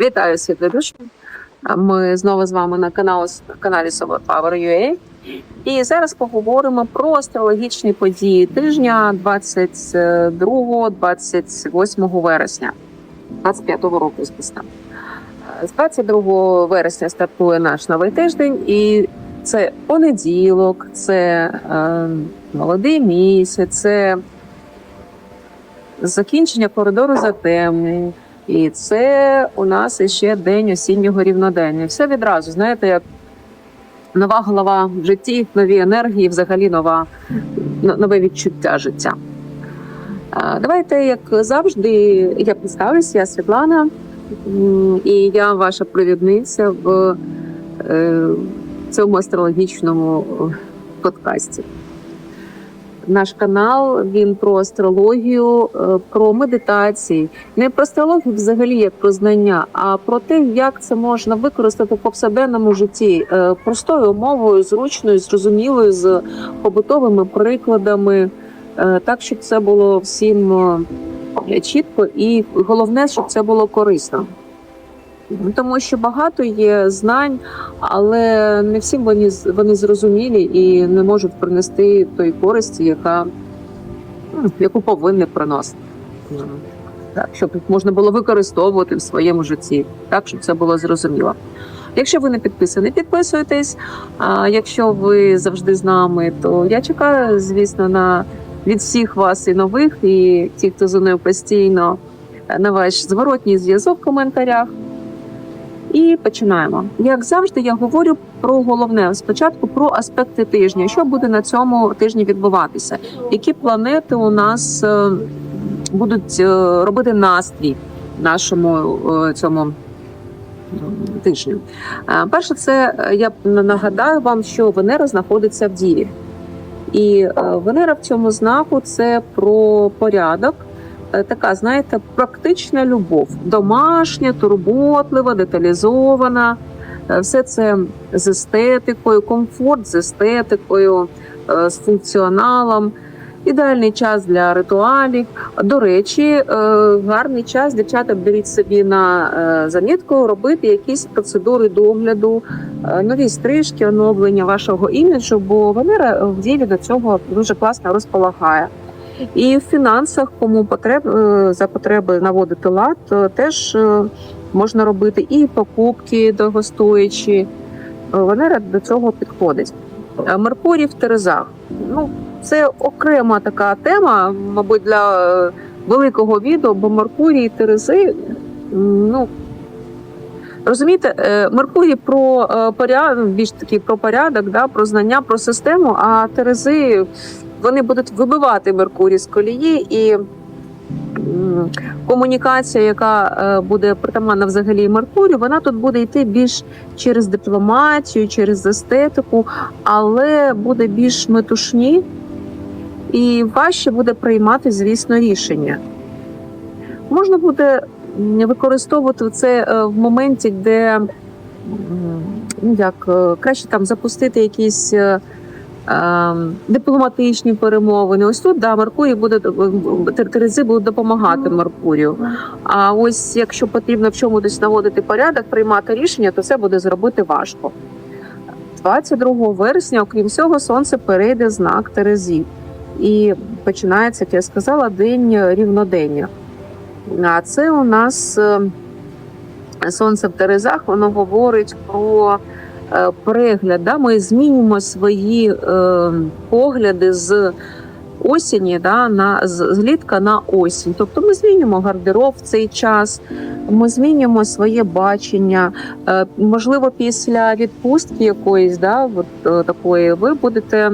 Вітаю світлі душі. Ми знову з вами на каналі, каналі Solar. І зараз поговоримо про астрологічні події тижня 22-28 вересня 25 року звісно. З 22 вересня стартує наш новий тиждень, і це понеділок, це е, молодий місяць, це закінчення коридору затемнень. І це у нас іще день осіннього рівнодення. Все відразу, знаєте, як нова голова в житті, нові енергії, взагалі нова, нове відчуття життя. Давайте, як завжди, я представлюсь, я Світлана, і я ваша провідниця в е, цьому астрологічному е, подкасті. Наш канал він про астрологію, е, про медитації, не про астрологію взагалі як про знання, а про те, як це можна використати в повсякденному житті е, простою мовою, зручною, зрозумілою, з побутовими прикладами, е, так щоб це було всім чітко, і головне, щоб це було корисно. Тому що багато є знань, але не всім вони, вони зрозумілі і не можуть принести той користі, яка, ну, яку повинні приносити. Так, щоб можна було використовувати в своєму житті, так, щоб це було зрозуміло. Якщо ви не підписані, підписуйтесь. А якщо ви завжди з нами, то я чекаю, звісно, на від всіх вас і нових, і ті, хто зі мною постійно, е, на ваш зворотній зв'язок в коментарях. І починаємо. Як завжди, я говорю про головне спочатку про аспекти тижня. Що буде на цьому тижні відбуватися? Які планети у нас е, будуть е, робити настрій нашому е, цьому тижню? Перше, це я нагадаю вам, що Венера знаходиться в Діві. І Венера в цьому знаку це про порядок, така, знаєте, практична любов, домашня, турботлива, деталізована. Е, Все це з естетикою, комфорт з естетикою, е, з функціоналом. Ідеальний час для ритуалів. До речі, е, гарний час дівчата беріть собі на е, замітку робити якісь процедури догляду, е, нові стрижки, оновлення вашого іміджу, бо Венера в ділі до цього дуже класно розполагає. І в фінансах, кому потреб е, за потреби наводити лад, теж е, можна робити і покупки довгостоячі. Е, Венера до цього підходить. Е, Меркурій в Терезах. Ну, це окрема така тема, мабуть, для е, великого відео, бо Меркурій і Терези, ну. Розумієте, е, Меркурій про е, порядок, більш таки про порядок, да, про знання, про систему, а Терези вони будуть вибивати Меркурій з колії і комунікація, яка е, буде притаманна взагалі Меркурію, вона тут буде йти більш через дипломатію, через естетику, але буде більш метушні і важче буде приймати, звісно, рішення. Можна буде використовувати це е, в моменті, де ну, як, е, краще там запустити якісь. Е, е, Дипломатичні перемовини. Ось тут да, Меркурій буде Терези будуть допомагати Меркурію. А ось якщо потрібно в чому десь наводити порядок, приймати рішення, то це буде зробити важко. 22 вересня, окрім всього, сонце перейде знак Терезів. І починається, як я сказала, день рівнодення. А це у нас е, сонце в Терезах, воно говорить про перегляд. Да? Ми змінюємо свої е, погляди з осені да, на, з на осінь. Тобто ми змінюємо гардероб в цей час, ми змінюємо своє бачення. Е, можливо, після відпустки якоїсь, да, от, е, такої, ви будете.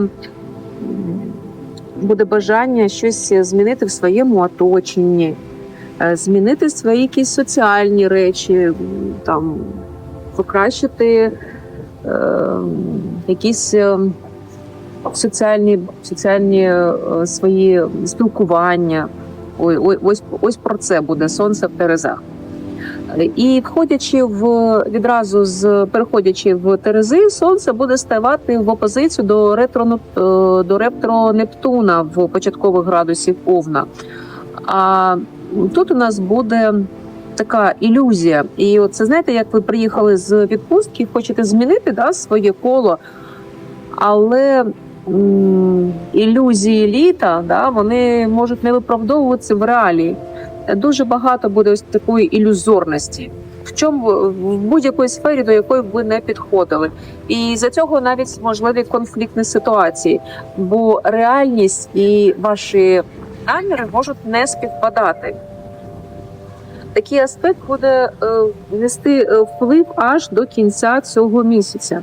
Буде бажання щось змінити в своєму оточенні, е, змінити свої якісь соціальні речі, там покращити е, якісь е, соціальні, соціальні е, свої спілкування. Ой, ой, ось, ось про це буде сонце в Терезах. І входячи в відразу з переходячи в Терези, сонце буде ставати в опозицію до ретро е, до ретро Нептуна в початкових градусів Овна. А тут у нас буде така ілюзія. І от це знаєте, як ви приїхали з відпустки, хочете змінити да, своє коло, але м, ілюзії літа да, вони можуть не виправдовуватися в реалії. Дуже багато буде ось такої ілюзорності. В чому в будь-якої сфері, до якої ви не підходили, і за цього навіть можливі конфліктні ситуації, бо реальність і ваші наміри можуть не співпадати. Такий аспект буде е, нести е, вплив аж до кінця цього місяця.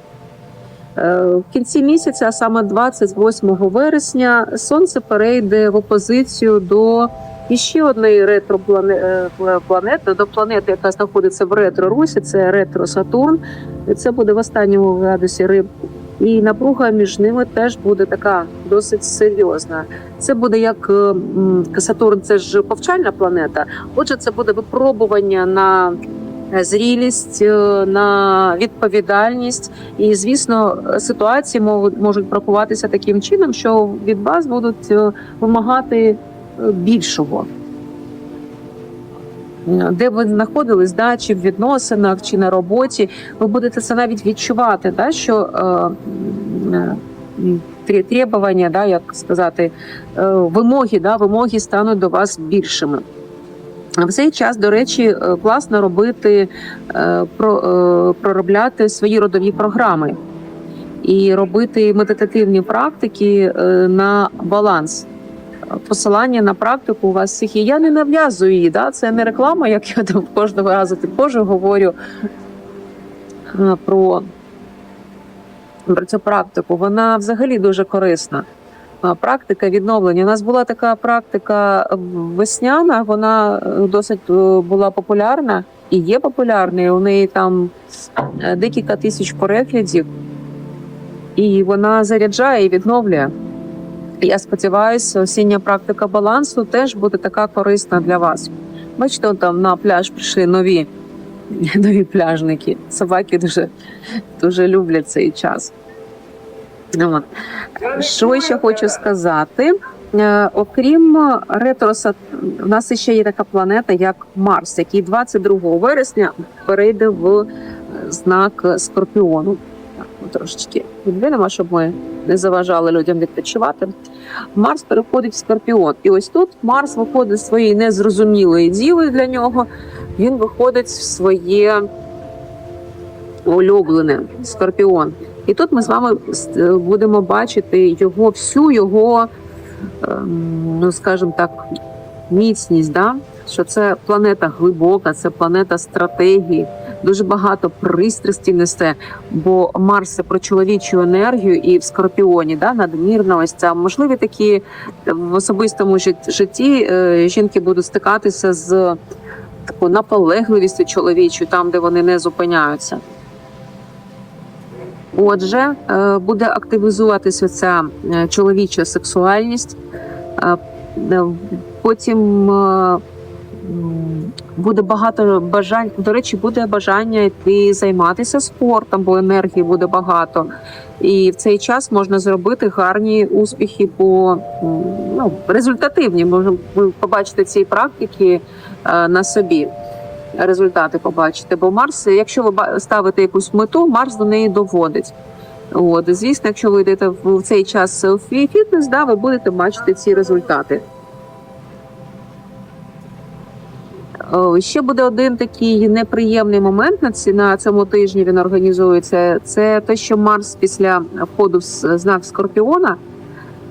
Е, В кінці місяця, а саме 28 вересня, сонце перейде в опозицію до іще одної ретропланети, до планети, яка знаходиться в ретро-русі, це ретро-Сатурн. Це буде в останньому градусі риб. І напруга між ними теж буде така досить серйозна. Це буде як е, Сатурн, це ж повчальна планета. Отже, це буде випробування на е, зрілість, е, на відповідальність. І, звісно, ситуації можуть бракуватися таким чином, що від вас будуть вимагати більшого. Де ви знаходились, да, чи в відносинах, чи на роботі, ви будете це навіть відчувати, да, що е, е, требування, да, як сказати, е, вимоги, да, вимоги стануть до вас більшими. В цей час, до речі, е, класно робити е, про, проробляти свої родові програми і робити медитативні практики на баланс. Посилання на практику у вас всіх є. Я не нав'язую її, да? це не реклама, як я там кожного разу також говорю е, про, про цю практику. Вона взагалі дуже корисна. Практика відновлення. У нас була така практика весняна, вона е, досить е, була популярна і є популярною. У неї там е, декілька тисяч переглядів, і вона заряджає і відновлює. Я сподіваюся, осіння практика балансу теж буде така корисна для вас. Бачите, там на пляж прийшли нові, нові пляжники. Собаки дуже, дуже люблять цей час. От. Що ще хочу сказати? Е, Окрім ретро у нас ще є така планета, як Марс, який 22 вересня перейде в е, знак Скорпіону. Трошечки відвинемо, щоб ми не заважали людям відпочивати. Марс переходить в Скорпіон. І ось тут Марс виходить з своєї незрозумілої діви для нього. Він виходить в своє улюблене Скорпіон. І тут ми з вами е, будемо бачити його всю його, ем, ну скажімо так, міцність. Да? Що це планета глибока, це планета стратегії. Дуже багато пристрасті несе, бо Марс це про чоловічу енергію і в скорпіоні, да, надмірна ось ця. Можливі такі в особистому жит- житті е, жінки будуть стикатися з такою наполегливістю чоловічою, там, де вони не зупиняються. Отже, е, буде активізуватися ця е, чоловіча сексуальність. Потім буде багато бажань. До речі, буде бажання йти займатися спортом, бо енергії буде багато. І в цей час можна зробити гарні успіхи по ну, результативні. Ви побачити ці практики е, на собі. Результати побачите, бо Марс, якщо ви ставите якусь мету, Марс до неї доводить. От, звісно, якщо ви йдете в цей час в фітнес, да, ви будете бачити ці результати. Ще буде один такий неприємний момент на ці на цьому тижні. Він організується. Це те, що Марс після входу в знак Скорпіона,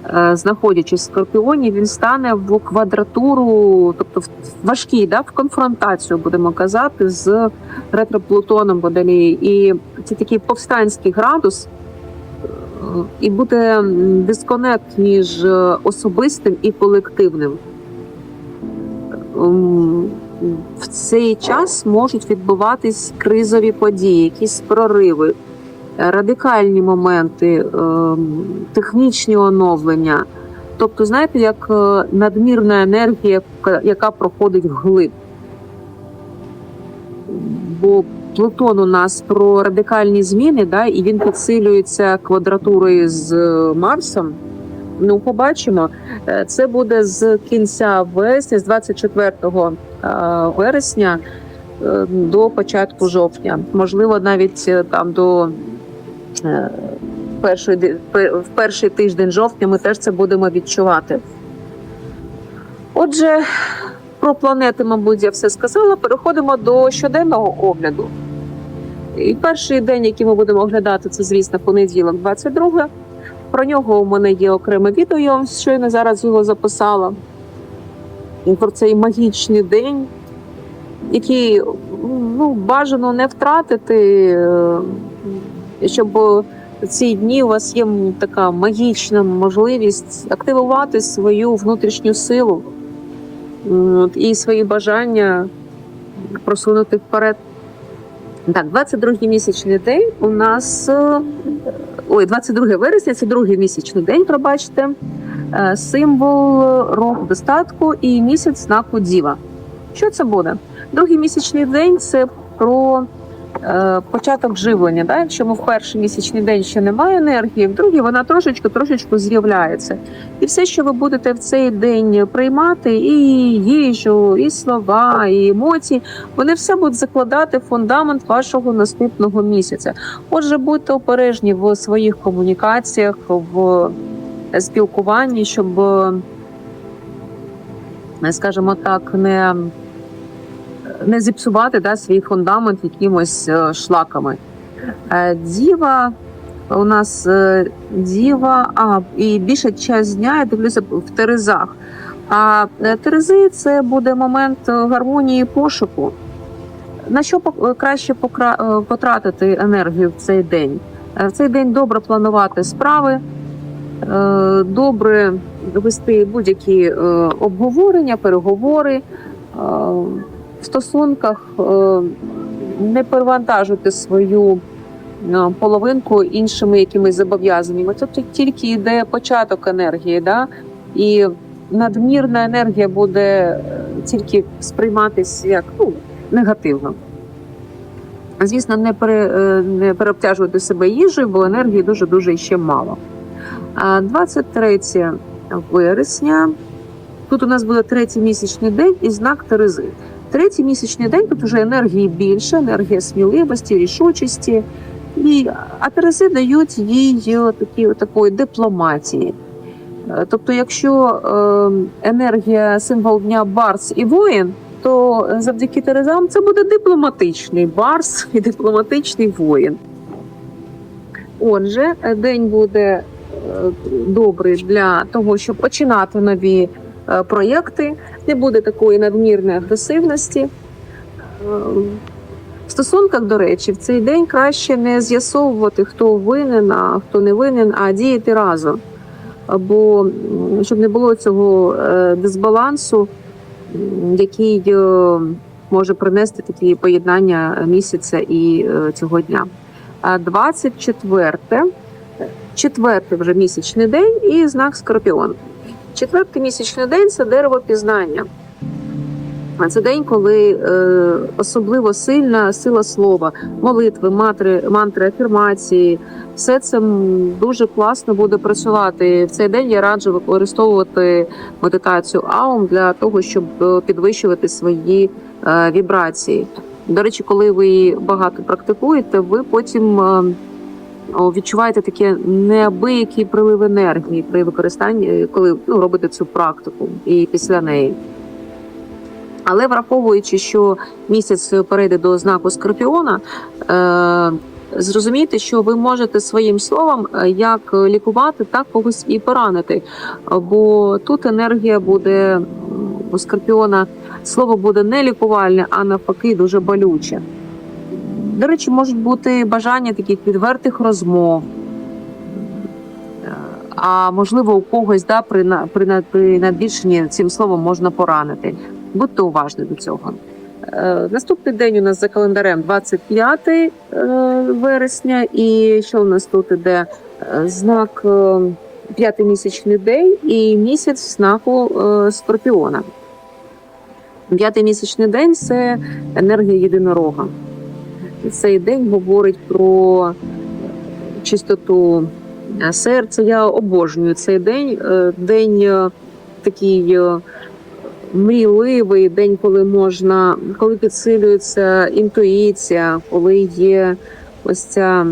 е, знаходячись в Скорпіоні, він стане в квадратуру, тобто в важкий, да, в конфронтацію, будемо казати, з ретроплутоном Водолії. І це такий повстанський градус. е, І буде дисконект між е, особистим і колективним. В цей час можуть відбуватись кризові події, якісь прориви, е, радикальні моменти, ем, технічні оновлення. Тобто, знаєте, як е, надмірна енергія, яка- проходить вглиб. Бо Плутон у нас про радикальні зміни, да, і він підсилюється квадратурою з е, Марсом. Ну, побачимо. Е, Це буде з кінця вересня, з 24 е, вересня. е, до початку жовтня. Можливо, навіть там до першої в перший тиждень жовтня ми теж це будемо відчувати. Отже, про планети, мабуть, я все сказала. Переходимо до щоденного огляду. І перший день, який ми будемо оглядати, це, звісно, понеділок, 22. Про нього у мене є окреме відео, я вам щойно зараз його записала. Про цей магічний день, який ну, бажано не втратити, е, щоб ці дні у вас є така магічна можливість активувати свою внутрішню силу і свої бажання просунути вперед. Так, 22-й місячний день у нас е, ой, 22 вересня це другий місячний день, пробачте. Е, Символ року достатку і місяць знаку Діва. Що це буде? Другий місячний день це про початок живлення. Да? Якщо ми в перший місячний день ще немає енергії, в другий вона трошечки трошечку з'являється. І все, що ви будете в цей день приймати, і їжу, і слова, і емоції, вони все будуть закладати фундамент вашого наступного місяця. Отже, будьте обережні в своїх комунікаціях, в спілкуванні, щоб, е, скажімо так, не, не зіпсувати да, свій фундамент якимось е, шлаками. Е, Діва у нас е, діва, а і більша часть дня я дивлюся в Терезах. А Терези це буде момент гармонії пошуку. На що краще потратити енергію в цей день? В цей день добре планувати справи, добре вести будь-які обговорення, переговори в стосунках, е, не перевантажувати свою е, половинку іншими якимись зобов'язаннями. Тобто тільки йде початок енергії, да? і надмірна енергія буде е, тільки сприйматися як ну, негативно. Звісно, не, пере, не переобтяжувати себе їжею, бо енергії дуже-дуже ще мало. 23 вересня. Тут у нас буде третій місячний день і знак Терези. Третій місячний день тут вже енергії більше, енергія сміливості, рішучості. І, а Терези дають їй такі, такої дипломатії. Е, Тобто, якщо е, енергія символ дня Барс і воїн, то завдяки Терезам це буде дипломатичний Барс і дипломатичний воїн. Отже, е, день буде е, добрий для того, щоб починати нові е, проєкти, не буде такої надмірної агресивності. Е, В стосунках, до речі, в цей день краще не з'ясовувати, хто винен, а хто не винен, а діяти разом. Бо щоб не було цього е, дисбалансу, який е, може принести такі поєднання місяця і е, цього дня. А 24 четвертий вже місячний день і знак Скорпіон. Четвертий місячний день це дерево пізнання. А Це день, коли е, особливо сильна сила слова, молитви, матри, мантри, афірмації. Все це дуже класно буде працювати. В цей день я раджу використовувати медитацію Аум для того, щоб е, підвищувати свої е, вібрації. До речі, коли ви багато практикуєте, ви потім е, відчуваєте таке неабиякий прилив енергії при використанні, е, коли ну, робите цю практику і після неї. Але враховуючи, що місяць перейде до знаку Скорпіона, е, зрозумійте, що ви можете своїм словом е, як лікувати, так когось і поранити. Бо тут енергія буде у Скорпіона, слово буде не лікувальне, а навпаки, дуже болюче. До речі, можуть бути бажання таких відвертих розмов. Е, А можливо, у когось да, при, при, при надбільшенні цим словом можна поранити. Будьте уважні до цього. Е, Наступний день у нас за календарем 25 е, вересня, і що у нас тут іде? Знак п'ятий місячний день і місяць знаку Скорпіона. П'ятий місячний день це енергія єдинорога. Цей день говорить про чистоту е, серця. Я обожнюю цей день. Е, День е, такий мрійливий день, коли можна, коли підсилюється інтуїція, коли є ось ця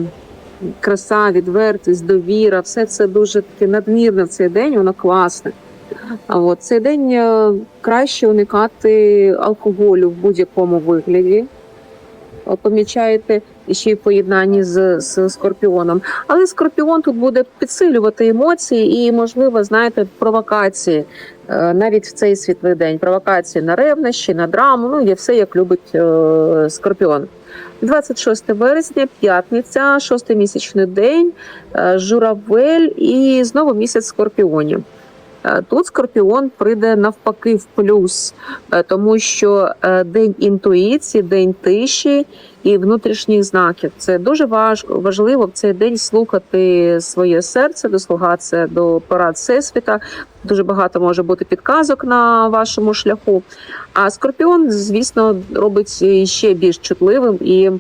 краса, відвертість, довіра, все це дуже таки надмірне в цей день, воно класне. А от цей день краще уникати алкоголю в будь-якому вигляді. Е, Помічаєте ще й в поєднанні з, з скорпіоном. Але скорпіон тут буде підсилювати емоції і, можливо, знаєте, провокації е, навіть в цей світлий день. Провокації на ревнощі, на драму. Ну, є все, як любить е, скорпіон. 26 вересня, п'ятниця, шостий місячний день, е, журавель і знову місяць скорпіонів. Е, Тут скорпіон прийде навпаки в плюс, е, тому що е, день інтуїції, день тиші і внутрішніх знаків. Це дуже важ, важливо в цей день слухати своє серце, дослухатися до порад всесвіта. Дуже багато може бути підказок на вашому шляху. А скорпіон, звісно, робить ще більш чутливим і.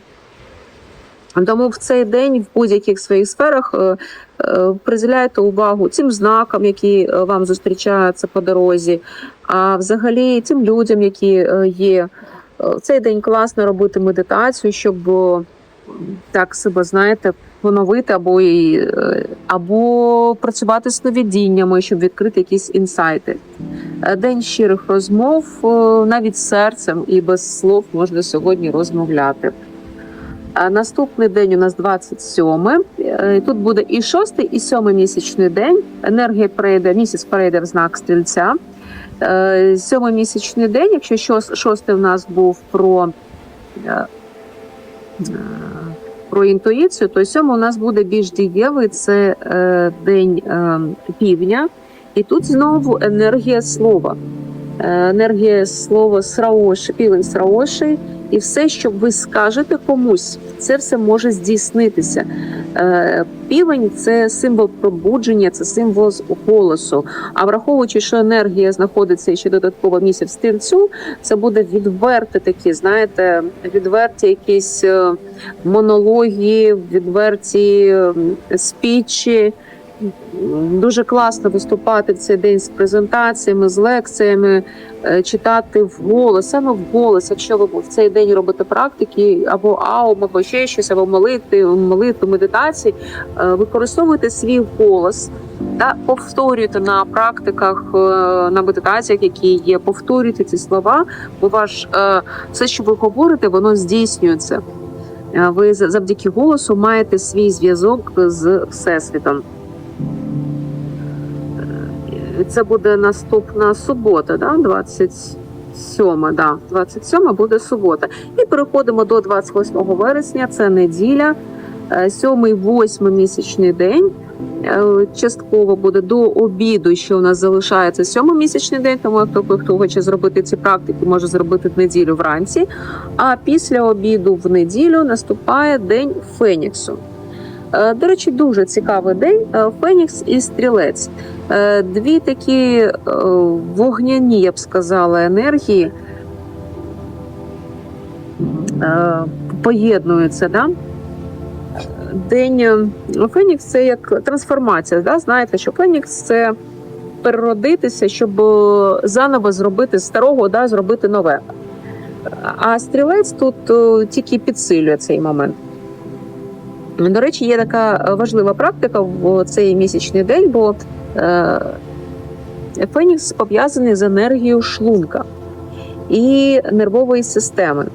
Тому в цей день в будь-яких своїх сферах е, е, приділяйте увагу цим знакам, які е, вам зустрічаються по дорозі, а взагалі тим людям, які є. В цей день класно робити медитацію, щоб так себе знаєте, поновити або і, або працювати з сновидіннями, щоб відкрити якісь інсайти. День щирих розмов, навіть серцем і без слов можна сьогодні розмовляти. А Наступний день у нас 27. Е, Тут буде і шостий, і сьомий місячний день. Енергія перейде, місяць перейде в знак стрільця. Е, Сьомий місячний день, якщо шостий у нас був про, е, про інтуїцію, то сьомий у нас буде більш дієвий. Це день півдня. І тут знову енергія слова. Енергія слова сраоші, півень сраоші, і все, що ви скажете комусь, це все може здійснитися. Е, Півень це символ пробудження, це символ голосу. А враховуючи, що енергія знаходиться ще додатково місяць стрільцю, це буде відверти такі, знаєте, відверті якісь е, монологи, відверті спічі. Дуже класно виступати в цей день з презентаціями, з лекціями, е, читати вголос, саме вголос. Якщо ви в цей день робите практики або аум, або ще щось, або молити, молитву, медитації, е, використовуйте свій голос та повторюйте на практиках, е, на медитаціях, які є, повторюйте ці слова, бо ваш все, що ви говорите, воно здійснюється. Ви завдяки голосу маєте свій зв'язок з всесвітом. Е, Це буде наступна субота, да? 27, да, 27 буде субота. І переходимо до 28 вересня, це неділя, 7-8 місячний день. Е, Частково буде до обіду, що у нас залишається сьомомісячний день, тому хто, хто хоче зробити ці практики, може зробити в неділю вранці. А після обіду в неділю наступає день Феніксу. Е, До речі, дуже цікавий день. Е, Фенікс і стрілець. Е, Дві такі вогняні, я б сказала, енергії поєднуються. Да? День Фенікс це як трансформація. Да? Знаєте, що Фенікс це переродитися, щоб заново зробити старого, да, зробити нове. А стрілець тут тільки підсилює цей момент. До речі, є така важлива практика в цей місячний день, бо е, Фенікс пов'язаний з енергією шлунка і нервової системи,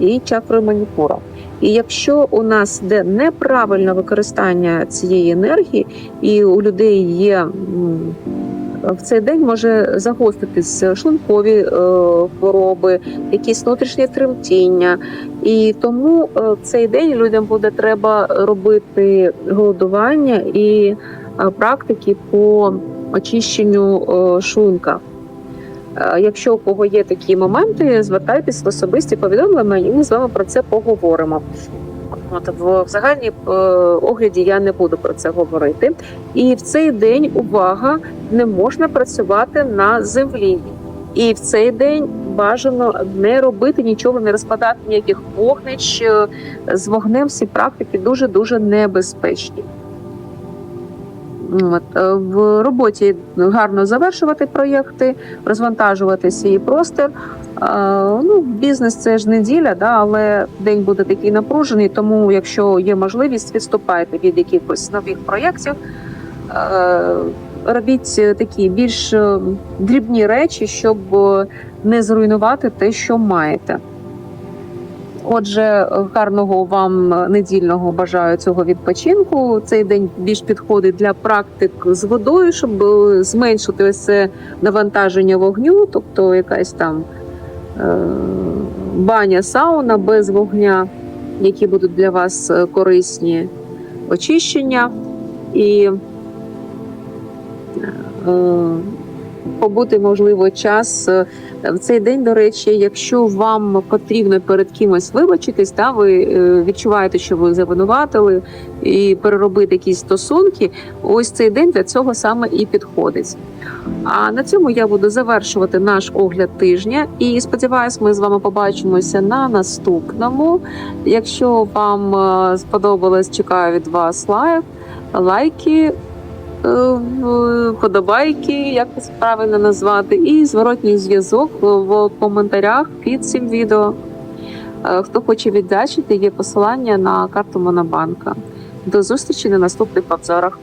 і чакри маніпура. І якщо у нас йде неправильне використання цієї енергії, і у людей є в цей день може загостритись шлункові е, хвороби, якісь внутрішні тремтіння. І тому е, в цей день людям буде треба робити голодування і е, практики по очищенню е, шлунка. Е, Якщо у кого є такі моменти, звертайтесь в особисті повідомлення, і ми з вами про це поговоримо. От в загальній е, огляді я не буду про це говорити. І в цей день увага не можна працювати на землі. І в цей день бажано не робити нічого, не розкладати ніяких вогнищ Е, з вогнем. Всі практики дуже дуже небезпечні. От, е, в роботі гарно завершувати проєкти, розвантажувати свій простір. Е, Ну, бізнес це ж неділя, да, але день буде такий напружений. Тому, якщо є можливість, відступайте від якихось нових проєктів. Е, Робіть такі більш е, дрібні речі, щоб е, не зруйнувати те, що маєте. Отже, гарного вам недільного бажаю цього відпочинку. Цей день більш підходить для практик з водою, щоб е, зменшити це навантаження вогню, тобто якась там е, баня, сауна без вогня, які будуть для вас е, корисні, очищення і е, побути, можливо, час е, в цей день, до речі, якщо вам потрібно перед кимось вибачитись, та ви е, відчуваєте, що ви завинуватили, і переробити якісь стосунки, ось цей день для цього саме і підходить. А на цьому я буду завершувати наш огляд тижня. І сподіваюсь, ми з вами побачимося на наступному. Якщо вам е, сподобалось, чекаю від вас лайк, лайки. Е, Вподобайки, як це правильно назвати, і зворотній зв'язок в коментарях під цим відео. Е, Хто хоче віддячити, є посилання на карту Монобанка. До зустрічі на наступних обзорах.